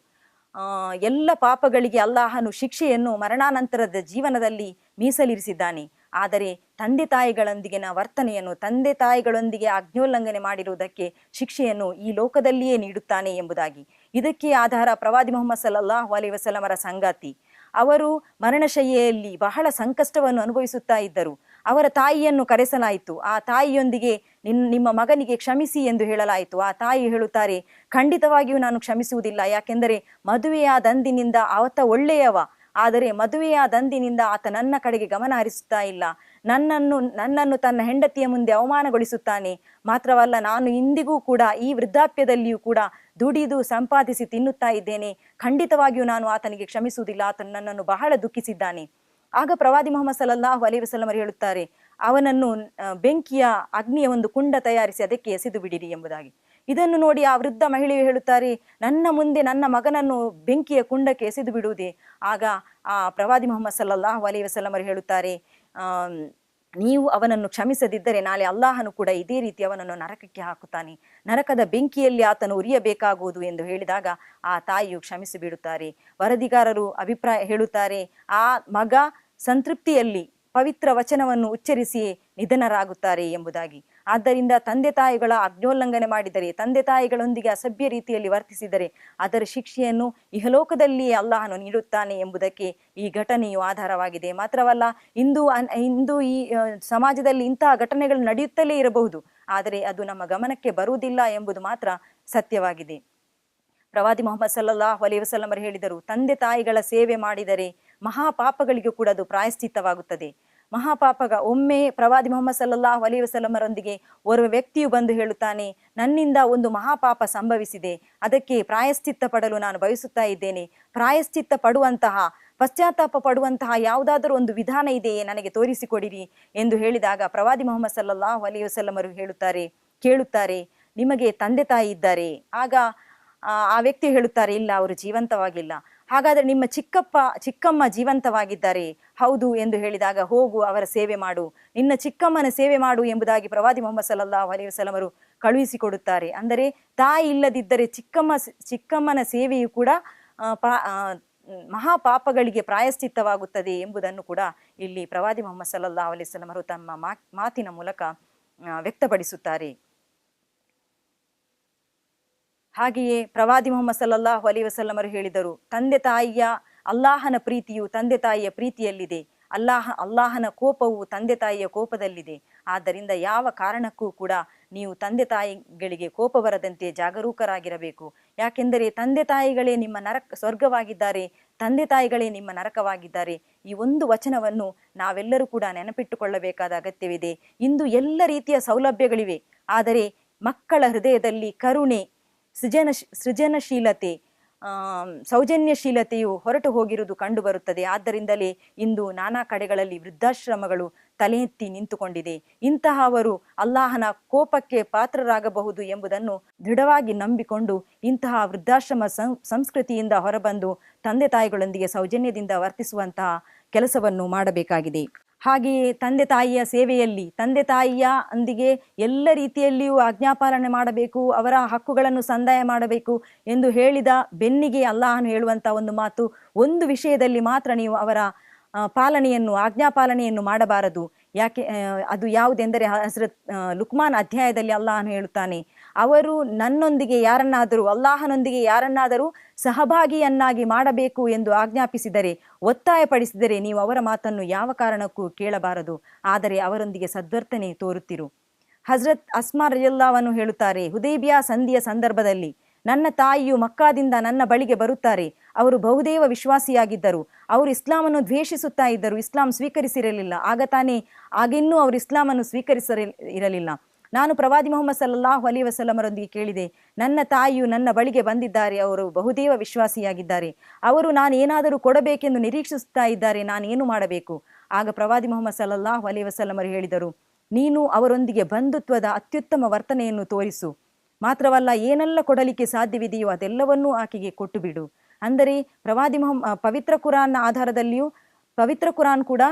ಎಲ್ಲ ಪಾಪಗಳಿಗೆ ಅಲ್ಲಾಹನು ಶಿಕ್ಷೆಯನ್ನು ಮರಣಾನಂತರದ ಜೀವನದಲ್ಲಿ ಮೀಸಲಿರಿಸಿದ್ದಾನೆ. ಆದರೆ ತಂದೆ ತಾಯಿಗಳೊಂದಿಗಿನ ವರ್ತನೆಯನ್ನು ತಂದೆ ತಾಯಿಗಳೊಂದಿಗೆ ಆಜ್ಞೋಲ್ಲಂಘನೆ ಮಾಡಿರುವುದಕ್ಕೆ ಶಿಕ್ಷೆಯನ್ನು ಈ ಲೋಕದಲ್ಲಿಯೇ ನೀಡುತ್ತಾನೆ ಎಂಬುದಾಗಿ. ಇದಕ್ಕೆ ಆಧಾರ ಪ್ರವಾದಿ ಮೊಹಮ್ಮದ್ ಸಲ್ಲಲ್ಲಾಹು ಅಲಿ ವಸಲಮರ ಸಂಗಾತಿ. ಅವರು ಮರಣಶಯ್ಯೆಯಲ್ಲಿ ಬಹಳ ಸಂಕಷ್ಟವನ್ನು ಅನುಭವಿಸುತ್ತಾ ಇದ್ದರು. ಅವರ ತಾಯಿಯನ್ನು ಕರೆಸಲಾಯಿತು. ಆ ತಾಯಿಯೊಂದಿಗೆ ನಿನ್, ನಿಮ್ಮ ಮಗನಿಗೆ ಕ್ಷಮಿಸಿ ಎಂದು ಹೇಳಲಾಯಿತು. ಆ ತಾಯಿ ಹೇಳುತ್ತಾರೆ, ಖಂಡಿತವಾಗಿಯೂ ನಾನು ಕ್ಷಮಿಸುವುದಿಲ್ಲ. ಯಾಕೆಂದರೆ ಮದುವೆಯಾದಂದಿನಿಂದ ಆವತ್ತ ಒಳ್ಳೆಯವ ಆದರೆ ಮದುವೆಯಾದಂದಿನಿಂದ ಆತ ನನ್ನ ಕಡೆಗೆ ಗಮನ ಹರಿಸುತ್ತಾ ಇಲ್ಲ. ನನ್ನನ್ನು ನನ್ನನ್ನು ತನ್ನ ಹೆಂಡತಿಯ ಮುಂದೆ ಅವಮಾನಗೊಳಿಸುತ್ತಾನೆ. ಮಾತ್ರವಲ್ಲ, ನಾನು ಇಂದಿಗೂ ಕೂಡ ಈ ವೃದ್ಧಾಪ್ಯದಲ್ಲಿಯೂ ಕೂಡ ದುಡಿದು ಸಂಪಾದಿಸಿ ತಿನ್ನುತ್ತಾ ಇದ್ದೇನೆ. ಖಂಡಿತವಾಗಿಯೂ ನಾನು ಆತನಿಗೆ ಕ್ಷಮಿಸುವುದಿಲ್ಲ. ಆತನು ನನ್ನನ್ನು ಬಹಳ ದುಃಖಿಸಿದ್ದಾನೆ. ಆಗ ಪ್ರವಾದಿ ಮೊಹಮ್ಮದ್ ಸಲ್ಲಲ್ಲಾಹು ಅಲೈ ವಸಲಮರು ಹೇಳುತ್ತಾರೆ, ಅವನನ್ನು ಬೆಂಕಿಯ ಅಗ್ನಿಯ ಒಂದು ಕುಂಡ ತಯಾರಿಸಿ ಅದಕ್ಕೆ ಎಸೆದು ಬಿಡಿರಿ ಎಂಬುದಾಗಿ. ಇದನ್ನು ನೋಡಿ ಆ ವೃದ್ಧ ಮಹಿಳೆಯು ಹೇಳುತ್ತಾರೆ, ನನ್ನ ಮುಂದೆ ನನ್ನ ಮಗನನ್ನು ಬೆಂಕಿಯ ಕುಂಡಕ್ಕೆ ಎಸೆದು ಬಿಡುವುದೇ? ಆಗ ಆ ಪ್ರವಾದಿ ಮೊಹಮ್ಮದ್ ಸಲ್ಲಾಹು ಅಲೈ ವಸಲ್ಲಮರು ಹೇಳುತ್ತಾರೆ ನೀವು ಅವನನ್ನು ಕ್ಷಮಿಸದಿದ್ದರೆ ನಾಳೆ ಅಲ್ಲಾಹನು ಕೂಡ ಇದೇ ರೀತಿ ಅವನನ್ನು ನರಕಕ್ಕೆ ಹಾಕುತ್ತಾನೆ. ನರಕದ ಬೆಂಕಿಯಲ್ಲಿ ಆತನು ಉರಿಯಬೇಕಾಗುವುದು ಎಂದು ಹೇಳಿದಾಗ ಆ ತಾಯಿಯು ಕ್ಷಮಿಸಿ ಬಿಡುತ್ತಾರೆ. ವರದಿಗಾರರು ಅಭಿಪ್ರಾಯ ಹೇಳುತ್ತಾರೆ, ಆ ಮಗ ಸಂತೃಪ್ತಿಯಲ್ಲಿ ಪವಿತ್ರ ವಚನವನ್ನು ಉಚ್ಚರಿಸಿಯೇ ನಿಧನರಾಗುತ್ತಾರೆ ಎಂಬುದಾಗಿ. ಆದ್ದರಿಂದ ತಂದೆ ತಾಯಿಗಳ ಆಜ್ಞೋಲ್ಲಂಘನೆ ಮಾಡಿದರೆ, ತಂದೆ ತಾಯಿಗಳೊಂದಿಗೆ ಅಸಭ್ಯ ರೀತಿಯಲ್ಲಿ ವರ್ತಿಸಿದರೆ ಅದರ ಶಿಕ್ಷೆಯನ್ನು ಇಹಲೋಕದಲ್ಲಿಯೇ ಅಲ್ಲಾಹನು ನೀಡುತ್ತಾನೆ ಎಂಬುದಕ್ಕೆ ಈ ಘಟನೆಯು ಆಧಾರವಾಗಿದೆ. ಮಾತ್ರವಲ್ಲ, ಇಂದು ಇಂದು ಈ ಸಮಾಜದಲ್ಲಿ ಇಂತಹ ಘಟನೆಗಳು ನಡೆಯುತ್ತಲೇ ಇರಬಹುದು. ಆದರೆ ಅದು ನಮ್ಮ ಗಮನಕ್ಕೆ ಬರುವುದಿಲ್ಲ ಎಂಬುದು ಮಾತ್ರ ಸತ್ಯವಾಗಿದೆ. ಪ್ರವಾದಿ ಮೊಹಮ್ಮದ್ ಸಲ್ಲಲ್ಲಾಹು ಅಲೈ ವಸಲ್ಲಮರು ಹೇಳಿದರು, ತಂದೆ ತಾಯಿಗಳ ಸೇವೆ ಮಾಡಿದರೆ ಮಹಾಪಾಪಗಳಿಗೆ ಕೂಡ ಅದು ಪ್ರಾಯಶ್ಚಿತ್ತವಾಗುತ್ತದೆ. ಮಹಾಪಾಪಗ ಒಮ್ಮೆ ಪ್ರವಾದಿ ಮೊಹಮ್ಮದ್ ಸಲ್ಲಲ್ಲಾಹು ಅಲಿ ವಸಲಮರೊಂದಿಗೆ ಓರ್ವ ವ್ಯಕ್ತಿಯು ಬಂದು ಹೇಳುತ್ತಾನೆ, ನನ್ನಿಂದ ಒಂದು ಮಹಾಪಾಪ ಸಂಭವಿಸಿದೆ, ಅದಕ್ಕೆ ಪ್ರಾಯಶ್ಚಿತ್ತ ಪಡಲು ನಾನು ಬಯಸುತ್ತಾ ಇದ್ದೇನೆ. ಪ್ರಾಯಶ್ಚಿತ್ತ ಪಡುವಂತಹ, ಪಶ್ಚಾತ್ತಾಪ ಪಡುವಂತಹ ಯಾವುದಾದರೂ ಒಂದು ವಿಧಾನ ಇದೆಯೇ ನನಗೆ ತೋರಿಸಿಕೊಡಿರಿ ಎಂದು ಹೇಳಿದಾಗ ಪ್ರವಾದಿ ಮೊಹಮ್ಮದ್ ಸಲ್ಲಲ್ಲಾಹು ಅಲಿ ವಸಲ್ಲಮರು ಹೇಳುತ್ತಾರೆ, ಕೇಳುತ್ತಾರೆ, ನಿಮಗೆ ತಂದೆ ತಾಯಿ ಇದ್ದಾರೆ. ಆಗ ಆ ಆ ವ್ಯಕ್ತಿ ಹೇಳುತ್ತಾರೆ, ಇಲ್ಲ, ಅವರು ಜೀವಂತವಾಗಿಲ್ಲ. ಹಾಗಾದರೆ ನಿಮ್ಮ ಚಿಕ್ಕಪ್ಪ, ಚಿಕ್ಕಮ್ಮ ಜೀವಂತವಾಗಿದ್ದಾರೆ. ಹೌದು ಎಂದು ಹೇಳಿದಾಗ, ಹೋಗು, ಅವರ ಸೇವೆ ಮಾಡು. ನಿನ್ನ ಚಿಕ್ಕಮ್ಮನ ಸೇವೆ ಮಾಡು ಎಂಬುದಾಗಿ ಪ್ರವಾದಿ ಮೊಹಮ್ಮದ್ ಸಲ್ಲಲ್ಲಾಹು ಅಲೈಹಿ ವಸಲಮರು ಕಳುಹಿಸಿಕೊಡುತ್ತಾರೆ. ಅಂದರೆ, ತಾಯಿ ಇಲ್ಲದಿದ್ದರೆ ಚಿಕ್ಕಮ್ಮ, ಚಿಕ್ಕಮ್ಮನ ಸೇವೆಯು ಕೂಡ ಮಹಾಪಾಪಗಳಿಗೆ ಪ್ರಾಯಶ್ಚಿತ್ತವಾಗುತ್ತದೆ ಎಂಬುದನ್ನು ಕೂಡ ಇಲ್ಲಿ ಪ್ರವಾದಿ ಮೊಹಮ್ಮದ್ ಸಲ್ಲಲ್ಲಾಹು ಅಲೈಹಿ ವಸಲಮರು ತಮ್ಮ ಮಾತಿನ ಮೂಲಕ ವ್ಯಕ್ತಪಡಿಸುತ್ತಾರೆ. ಹಾಗೆಯೇ ಪ್ರವಾದಿ ಮೊಹಮ್ಮದ್ ಸಲ್ಲಲ್ಲಾಹು ಅಲಿ ವಸಲ್ಲಮರು ಹೇಳಿದರು, ತಂದೆ ತಾಯಿಯ ಅಲ್ಲಾಹನ ಪ್ರೀತಿಯು ತಂದೆ ತಾಯಿಯ ಪ್ರೀತಿಯಲ್ಲಿದೆ, ಅಲ್ಲಾಹ, ಅಲ್ಲಾಹನ ಕೋಪವು ತಂದೆ ತಾಯಿಯ ಕೋಪದಲ್ಲಿದೆ. ಆದ್ದರಿಂದ ಯಾವ ಕಾರಣಕ್ಕೂ ಕೂಡ ನೀವು ತಂದೆ ತಾಯಿಗಳಿಗೆ ಕೋಪ ಬರದಂತೆ ಜಾಗರೂಕರಾಗಿರಬೇಕು. ಯಾಕೆಂದರೆ ತಂದೆ ತಾಯಿಗಳೇ ನಿಮ್ಮ ನರಕ, ಸ್ವರ್ಗವಾಗಿದ್ದಾರೆ, ತಂದೆ ತಾಯಿಗಳೇ ನಿಮ್ಮ ನರಕವಾಗಿದ್ದಾರೆ. ಈ ಒಂದು ವಚನವನ್ನು ನಾವೆಲ್ಲರೂ ಕೂಡ ನೆನಪಿಟ್ಟುಕೊಳ್ಳಬೇಕಾದ ಅಗತ್ಯವಿದೆ. ಇಂದು ಎಲ್ಲ ರೀತಿಯ ಸೌಲಭ್ಯಗಳಿವೆ. ಆದರೆ ಮಕ್ಕಳ ಹೃದಯದಲ್ಲಿ ಕರುಣೆ ಸೃಜನ ಸೃಜನಶೀಲತೆ ಸೌಜನ್ಯಶೀಲತೆಯು ಹೊರಟು ಹೋಗಿರುವುದು ಕಂಡುಬರುತ್ತದೆ. ಆದ್ದರಿಂದಲೇ ಇಂದು ನಾನಾ ಕಡೆಗಳಲ್ಲಿ ವೃದ್ಧಾಶ್ರಮಗಳು ತಲೆ ಎತ್ತಿ ನಿಂತುಕೊಂಡಿದೆ. ಇಂತಹವರು ಅಲ್ಲಾಹನ ಕೋಪಕ್ಕೆ ಪಾತ್ರರಾಗಬಹುದು ಎಂಬುದನ್ನು ದೃಢವಾಗಿ ನಂಬಿಕೊಂಡು ಇಂತಹ ವೃದ್ಧಾಶ್ರಮ ಸಂಸ್ಕೃತಿಯಿಂದ ಹೊರಬಂದು ತಂದೆ ತಾಯಿಗಳೊಂದಿಗೆ ಸೌಜನ್ಯದಿಂದ ವರ್ತಿಸುವಂತಹ ಕೆಲಸವನ್ನು ಮಾಡಬೇಕಾಗಿದೆ. ಹಾಗೆಯೇ ತಂದೆ ತಾಯಿಯ ಸೇವೆಯಲ್ಲಿ, ತಂದೆ ತಾಯಿಯ ಅಂದಿಗೆ ಎಲ್ಲ ರೀತಿಯಲ್ಲಿಯೂ ಆಜ್ಞಾಪಾಲನೆ ಮಾಡಬೇಕು, ಅವರ ಹಕ್ಕುಗಳನ್ನು ಸಂದಾಯ ಮಾಡಬೇಕು ಎಂದು ಹೇಳಿದ ಬೆನ್ನಿಗೆ ಅಲ್ಲಾಹನು ಹೇಳುವಂಥ ಒಂದು ಮಾತು, ಒಂದು ವಿಷಯದಲ್ಲಿ ಮಾತ್ರ ನೀವು ಅವರ ಪಾಲನೆಯನ್ನು, ಆಜ್ಞಾಪಾಲನೆಯನ್ನು ಮಾಡಬಾರದು. ಯಾಕೆ ಅದು ಯಾವುದೆಂದರೆ ಹಸರತ್ ಲುಕ್ಮಾನ್ ಅಧ್ಯಾಯದಲ್ಲಿ ಅಲ್ಲಾಹನು ಹೇಳುತ್ತಾನೆ, ಅವರು ನನ್ನೊಂದಿಗೆ ಯಾರನ್ನಾದರೂ, ಅಲ್ಲಾಹನೊಂದಿಗೆ ಯಾರನ್ನಾದರೂ ಸಹಭಾಗಿಯನ್ನಾಗಿ ಮಾಡಬೇಕು ಎಂದು ಆಜ್ಞಾಪಿಸಿದರೆ, ಒತ್ತಾಯಪಡಿಸಿದರೆ ನೀವು ಅವರ ಮಾತನ್ನು ಯಾವ ಕಾರಣಕ್ಕೂ ಕೇಳಬಾರದು. ಆದರೆ ಅವರೊಂದಿಗೆ ಸದ್ವರ್ತನೆ ತೋರುತ್ತಿರು. ಹಜರತ್ ಅಸ್ಮಾರ್ ರಜಲ್ಲಾವನ್ನು ಹೇಳುತ್ತಾರೆ, ಹುದೇಬಿಯಾ ಸಂಧಿಯ ಸಂದರ್ಭದಲ್ಲಿ ನನ್ನ ತಾಯಿಯು ಮಕ್ಕಾದಿಂದ ನನ್ನ ಬಳಿಗೆ ಬರುತ್ತಾರೆ. ಅವರು ಬಹುದೇವ ವಿಶ್ವಾಸಿಯಾಗಿದ್ದರು. ಅವರು ಇಸ್ಲಾಮನ್ನು ದ್ವೇಷಿಸುತ್ತಾ ಇದ್ದರು. ಇಸ್ಲಾಂ ಸ್ವೀಕರಿಸಿರಲಿಲ್ಲ. ಆಗ ತಾನೇ ಆಗಿನ್ನೂ ಅವರು ಇಸ್ಲಾಮನ್ನು ಸ್ವೀಕರಿಸಿರ ಇರಲಿಲ್ಲ. ನಾನು ಪ್ರವಾದಿ ಮೊಹಮ್ಮದ್ ಸಲ್ಲಲ್ಲಾಹು ಅಲಿ ವಸಲ್ಲಮರೊಂದಿಗೆ ಕೇಳಿದೆ. ನನ್ನ ತಾಯಿಯು ನನ್ನ ಬಳಿಗೆ ಬಂದಿದ್ದಾರೆ. ಅವರು ಬಹುದೇವ ವಿಶ್ವಾಸಿಯಾಗಿದ್ದಾರೆ. ಅವರು ನಾನು ಏನಾದರೂ ಕೊಡಬೇಕೆಂದು ನಿರೀಕ್ಷಿಸುತ್ತಾ ಇದ್ದಾರೆ. ನಾನು ಏನು ಮಾಡಬೇಕು? ಆಗ ಪ್ರವಾದಿ ಮೊಹಮ್ಮದ್ ಸಲ್ಲಲ್ಲಾಹು ಅಲಿ ವಸಲಮರು ಹೇಳಿದರು, ನೀನು ಅವರೊಂದಿಗೆ ಬಂಧುತ್ವದ ಅತ್ಯುತ್ತಮ ವರ್ತನೆಯನ್ನು ತೋರಿಸು. ಮಾತ್ರವಲ್ಲ ಏನೆಲ್ಲ ಕೊಡಲಿಕ್ಕೆ ಸಾಧ್ಯವಿದೆಯೋ ಅದೆಲ್ಲವನ್ನೂ ಆಕೆಗೆ ಕೊಟ್ಟು ಬಿಡು. ಅಂದರೆ ಪ್ರವಾದಿ ಮೊಹಮ್ ಪವಿತ್ರ ಕುರಾನ್ನ ಆಧಾರದಲ್ಲಿಯೂ ಪವಿತ್ರ ಕುರಾನ್ ಕೂಡ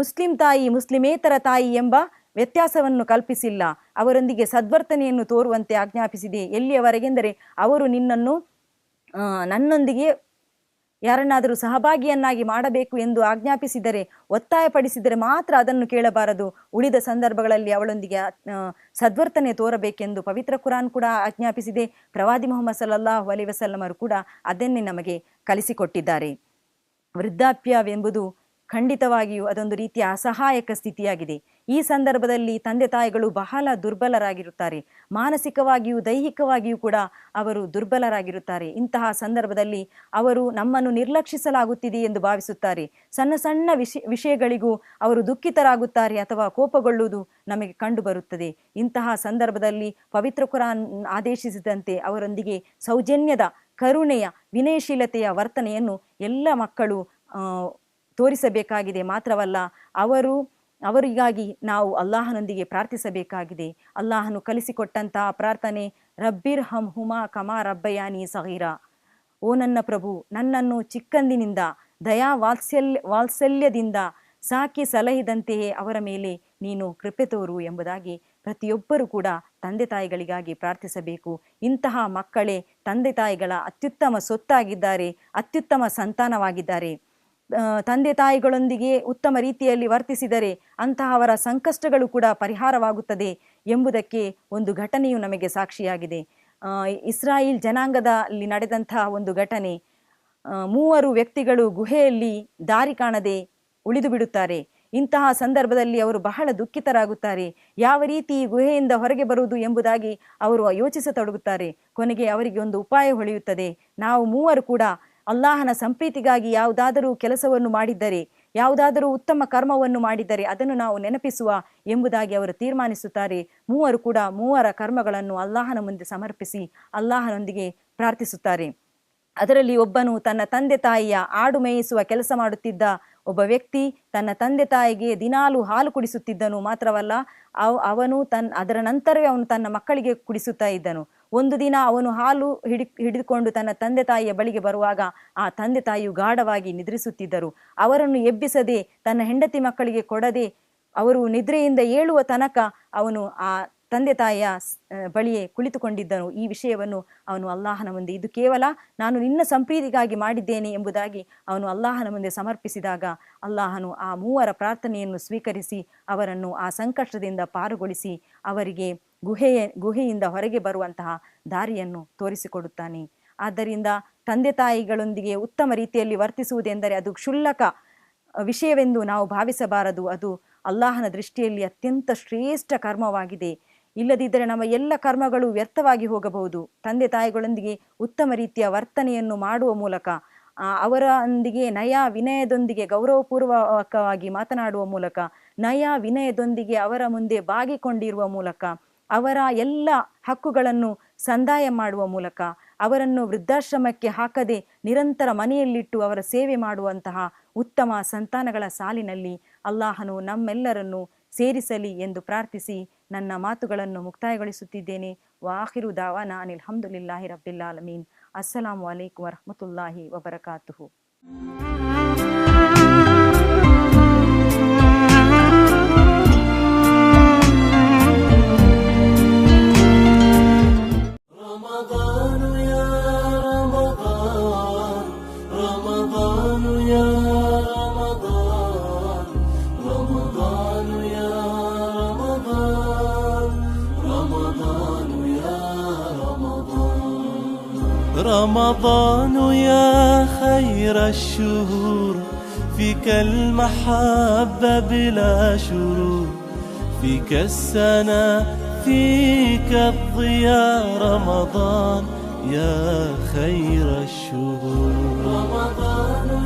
ಮುಸ್ಲಿಂ ತಾಯಿ, ಮುಸ್ಲಿಮೇತರ ತಾಯಿ ಎಂಬ ವ್ಯತ್ಯಾಸವನ್ನು ಕಲ್ಪಿಸಿಲ್ಲ. ಅವರೊಂದಿಗೆ ಸದ್ವರ್ತನೆಯನ್ನು ತೋರುವಂತೆ ಆಜ್ಞಾಪಿಸಿದೆ. ಎಲ್ಲಿಯವರೆಗೆಂದರೆ ಅವರು ನಿನ್ನನ್ನು ನನ್ನೊಂದಿಗೆ ಯಾರನ್ನಾದರೂ ಸಹಭಾಗಿಯನ್ನಾಗಿ ಮಾಡಬೇಕು ಎಂದು ಆಜ್ಞಾಪಿಸಿದರೆ, ಒತ್ತಾಯಪಡಿಸಿದರೆ ಮಾತ್ರ ಅದನ್ನು ಕೇಳಬಾರದು. ಉಳಿದ ಸಂದರ್ಭಗಳಲ್ಲಿ ಅವಳೊಂದಿಗೆ ಸದ್ವರ್ತನೆ ತೋರಬೇಕೆಂದು ಪವಿತ್ರ ಕುರಾನ್ ಕೂಡ ಆಜ್ಞಾಪಿಸಿದೆ. ಪ್ರವಾದಿ ಮೊಹಮ್ಮದ್ ಸಲ್ಲಲ್ಲಾಹು ಅಲಿ ವಸಲ್ಲಮರು ಕೂಡ ಅದನ್ನೇ ನಮಗೆ ಕಲಿಸಿಕೊಟ್ಟಿದ್ದಾರೆ. ವೃದ್ಧಾಪ್ಯವೆಂಬುದು ಖಂಡಿತವಾಗಿಯೂ ಅದೊಂದು ರೀತಿಯ ಅಸಹಾಯಕ ಸ್ಥಿತಿಯಾಗಿದೆ. ಈ ಸಂದರ್ಭದಲ್ಲಿ ತಂದೆ ತಾಯಿಗಳು ಬಹಳ ದುರ್ಬಲರಾಗಿರುತ್ತಾರೆ. ಮಾನಸಿಕವಾಗಿಯೂ ದೈಹಿಕವಾಗಿಯೂ ಕೂಡ ಅವರು ದುರ್ಬಲರಾಗಿರುತ್ತಾರೆ. ಇಂತಹ ಸಂದರ್ಭದಲ್ಲಿ ಅವರು ನಮ್ಮನ್ನು ನಿರ್ಲಕ್ಷಿಸಲಾಗುತ್ತಿದೆ ಎಂದು ಭಾವಿಸುತ್ತಾರೆ. ಸಣ್ಣ ಸಣ್ಣ ವಿಷ, ವಿಷಯಗಳಿಗೂ ಅವರು ದುಃಖಿತರಾಗುತ್ತಾರೆ ಅಥವಾ ಕೋಪಗೊಳ್ಳುವುದು ನಮಗೆ ಕಂಡುಬರುತ್ತದೆ. ಇಂತಹ ಸಂದರ್ಭದಲ್ಲಿ ಪವಿತ್ರ ಕುರಾನ್ ಆದೇಶಿಸಿದಂತೆ ಅವರೊಂದಿಗೆ ಸೌಜನ್ಯದ ಕರುಣೆಯ ವಿನಯಶೀಲತೆಯ ವರ್ತನೆಯನ್ನು ಎಲ್ಲ ಮಕ್ಕಳು ತೋರಿಸಬೇಕಾಗಿದೆ. ಮಾತ್ರವಲ್ಲ, ಅವರು, ಅವರಿಗಾಗಿ ನಾವು ಅಲ್ಲಾಹನೊಂದಿಗೆ ಪ್ರಾರ್ಥಿಸಬೇಕಾಗಿದೆ. ಅಲ್ಲಾಹನು ಕಲಿಸಿಕೊಟ್ಟಂತಹ ಪ್ರಾರ್ಥನೆ, ರಬ್ಬಿರ್ ಹಮ್ ಹುಮಾ ಕಮಾ ರಬ್ಬಯಾನಿ ಸಹೀರ ಓ ನನ್ನ ಪ್ರಭು, ನನ್ನನ್ನು ಚಿಕ್ಕಂದಿನಿಂದ, ದಯಾ ವಾತ್ಸಲ್ಯ, ವಾತ್ಸಲ್ಯದಿಂದ ಸಾಕಿ ಸಲಹಿದಂತೆಯೇ ಅವರ ಮೇಲೆ ನೀನು ಕೃಪೆ ತೋರು ಎಂಬುದಾಗಿ ಪ್ರತಿಯೊಬ್ಬರೂ ಕೂಡ ತಂದೆ ತಾಯಿಗಳಿಗಾಗಿ ಪ್ರಾರ್ಥಿಸಬೇಕು. ಇಂತಹ ಮಕ್ಕಳೇ, ತಂದೆ ತಾಯಿಗಳ ಅತ್ಯುತ್ತಮ ಸೊತ್ತಾಗಿದ್ದಾರೆ ಅತ್ಯುತ್ತಮ ಸಂತಾನವಾಗಿದ್ದಾರೆ. ತಂದೆ ತಾಯಿಗಳೊಂದಿಗೆ ಉತ್ತಮ ರೀತಿಯಲ್ಲಿ ವರ್ತಿಸಿದರೆ ಅಂತಹವರ ಸಂಕಷ್ಟಗಳು ಕೂಡ ಪರಿಹಾರವಾಗುತ್ತದೆ ಎಂಬುದಕ್ಕೆ ಒಂದು ಘಟನೆಯು ನಮಗೆ ಸಾಕ್ಷಿಯಾಗಿದೆ. ಇಸ್ರಾಯಿಲ್ ಜನಾಂಗದಲ್ಲಿ ನಡೆದಂತಹ ಒಂದು ಘಟನೆ ಮೂವರು ವ್ಯಕ್ತಿಗಳು ಗುಹೆಯಲ್ಲಿ ದಾರಿ ಕಾಣದೆ ಉಳಿದು ಬಿಡುತ್ತಾರೆ. ಇಂತಹ ಸಂದರ್ಭದಲ್ಲಿ ಅವರು ಬಹಳ ದುಃಖಿತರಾಗುತ್ತಾರೆ. ಯಾವ ರೀತಿ ಗುಹೆಯಿಂದ ಹೊರಗೆ ಬರುವುದು ಎಂಬುದಾಗಿ ಅವರು ಯೋಚಿಸತೊಡಗುತ್ತಾರೆ. ಕೊನೆಗೆ ಅವರಿಗೆ ಒಂದು ಉಪಾಯ ಹೊಳೆಯುತ್ತದೆ. ನಾವು ಮೂವರು ಕೂಡ ಅಲ್ಲಾಹನ ಸಂಪ್ರೀತಿಗಾಗಿ ಯಾವುದಾದರೂ ಕೆಲಸವನ್ನು ಮಾಡಿದ್ದರೆ, ಯಾವುದಾದರೂ ಉತ್ತಮ ಕರ್ಮವನ್ನು ಮಾಡಿದ್ದರೆ ಅದನ್ನು ನಾವು ನೆನಪಿಸುವ ಎಂಬುದಾಗಿ ಅವರು ತೀರ್ಮಾನಿಸುತ್ತಾರೆ. ಮೂವರು ಕೂಡ ಮೂವರ ಕರ್ಮಗಳನ್ನು ಅಲ್ಲಾಹನ ಮುಂದೆ ಸಮರ್ಪಿಸಿ ಅಲ್ಲಾಹನೊಂದಿಗೆ ಪ್ರಾರ್ಥಿಸುತ್ತಾರೆ. ಅದರಲ್ಲಿ ಒಬ್ಬನು ತನ್ನ ತಂದೆ ತಾಯಿಯ ಆಡು ಮೇಯಿಸುವ ಕೆಲಸ ಮಾಡುತ್ತಿದ್ದ ಒಬ್ಬ ವ್ಯಕ್ತಿ ತನ್ನ ತಂದೆ ತಾಯಿಗೆ ದಿನಾಲು ಹಾಲು ಕುಡಿಸುತ್ತಿದ್ದನು ಮಾತ್ರವಲ್ಲ, ಅವ್, ಅವನು ತನ್ನ ಅದರ ನಂತರವೇ ಅವನು ತನ್ನ ಮಕ್ಕಳಿಗೆ ಕುಡಿಸುತ್ತಾ ಇದ್ದನು. ಒಂದು ದಿನ ಅವನು ಹಾಲು ಹಿಡಿ, ಹಿಡಿದುಕೊಂಡು ತನ್ನ ತಂದೆ ತಾಯಿಯ ಬಳಿಗೆ ಬರುವಾಗ ಆ ತಂದೆ ತಾಯಿಯು ಗಾಢವಾಗಿ ನಿದ್ರಿಸುತ್ತಿದ್ದರು. ಅವರನ್ನು ಎಬ್ಬಿಸದೆ ತನ್ನ ಹೆಂಡತಿ ಮಕ್ಕಳಿಗೆ ಕೊಡದೆ ಅವರು ನಿದ್ರೆಯಿಂದ ಏಳುವ ತನಕ ಅವನು ಆ ತಂದೆ ತಾಯಿಯ ಬಳಿಯೇ ಕುಳಿತುಕೊಂಡಿದ್ದನು. ಈ ವಿಷಯವನ್ನು ಅವನು ಅಲ್ಲಾಹನ ಮುಂದೆ, ಇದು ಕೇವಲ ನಾನು ನಿನ್ನ ಸಂಪ್ರೀತಿಗಾಗಿ ಮಾಡಿದ್ದೇನೆ ಎಂಬುದಾಗಿ ಅವನು ಅಲ್ಲಾಹನ ಮುಂದೆ ಸಮರ್ಪಿಸಿದಾಗ ಅಲ್ಲಾಹನು ಆ ಮೂವರ ಪ್ರಾರ್ಥನೆಯನ್ನು ಸ್ವೀಕರಿಸಿ ಅವರನ್ನು ಆ ಸಂಕಷ್ಟದಿಂದ ಪಾರುಗೊಳಿಸಿ ಅವರಿಗೆ ಗುಹೆಯ ಗುಹೆಯಿಂದ ಹೊರಗೆ ಬರುವಂತಹ ದಾರಿಯನ್ನು ತೋರಿಸಿಕೊಡುತ್ತಾನೆ. ಆದ್ದರಿಂದ ತಂದೆ ತಾಯಿಗಳೊಂದಿಗೆ ಉತ್ತಮ ರೀತಿಯಲ್ಲಿ ವರ್ತಿಸುವುದೆಂದರೆ ಅದು ಕ್ಷುಲ್ಲಕ ವಿಷಯವೆಂದು ನಾವು ಭಾವಿಸಬಾರದು. ಅದು ಅಲ್ಲಾಹನ ದೃಷ್ಟಿಯಲ್ಲಿ ಅತ್ಯಂತ ಶ್ರೇಷ್ಠ ಕರ್ಮವಾಗಿದೆ. ಇಲ್ಲದಿದ್ದರೆ ನಮ್ಮ ಎಲ್ಲ ಕರ್ಮಗಳು ವ್ಯರ್ಥವಾಗಿ ಹೋಗಬಹುದು. ತಂದೆ ತಾಯಿಗಳೊಂದಿಗೆ ಉತ್ತಮ ರೀತಿಯ ವರ್ತನೆಯನ್ನು ಮಾಡುವ ಮೂಲಕ ಅವರೊಂದಿಗೆ ನಯ ವಿನಯದೊಂದಿಗೆ ಗೌರವಪೂರ್ವಕವಾಗಿ ಮಾತನಾಡುವ ಮೂಲಕ, ನಯ ವಿನಯದೊಂದಿಗೆ ಅವರ ಮುಂದೆ ಬಾಗಿಕೊಂಡಿರುವ ಮೂಲಕ, ಅವರ ಎಲ್ಲ ಹಕ್ಕುಗಳನ್ನು ಸಂದಾಯ ಮಾಡುವ ಮೂಲಕ, ಅವರನ್ನು ವೃದ್ಧಾಶ್ರಮಕ್ಕೆ ಹಾಕದೆ ನಿರಂತರ ಮನೆಯಲ್ಲಿಟ್ಟು ಅವರ ಸೇವೆ ಮಾಡುವಂತಹ ಉತ್ತಮ ಸಂತಾನಗಳ ಸಾಲಿನಲ್ಲಿ ಅಲ್ಲಾಹನು ನಮ್ಮೆಲ್ಲರನ್ನು ಸೇರಿಸಲಿ ಎಂದು ಪ್ರಾರ್ಥಿಸಿ ನನ್ನ ಮಾತುಗಳನ್ನು ಮುಕ್ತಾಯಗೊಳಿಸುತ್ತಿದ್ದೇನೆ. ವಾಹಿರು ದಾವಾನ ಅನಿಲ್ ಹಮ್ದುಲಿಲ್ಲಾಹಿ ರಬ್ಬಿಲ್ಲಾಲಮೀನ್ ಅಸ್ಸಲಾಮು ಅಲೈಕುಮ್ ವರಹಮತುಲ್ಲಾಹಿ ವಬರಕಾತುಹು. رمضان يا خير الشهور فيك المحبة بلا شرور فيك السنة فيك الضياء. رمضان يا خير الشهور. رمضان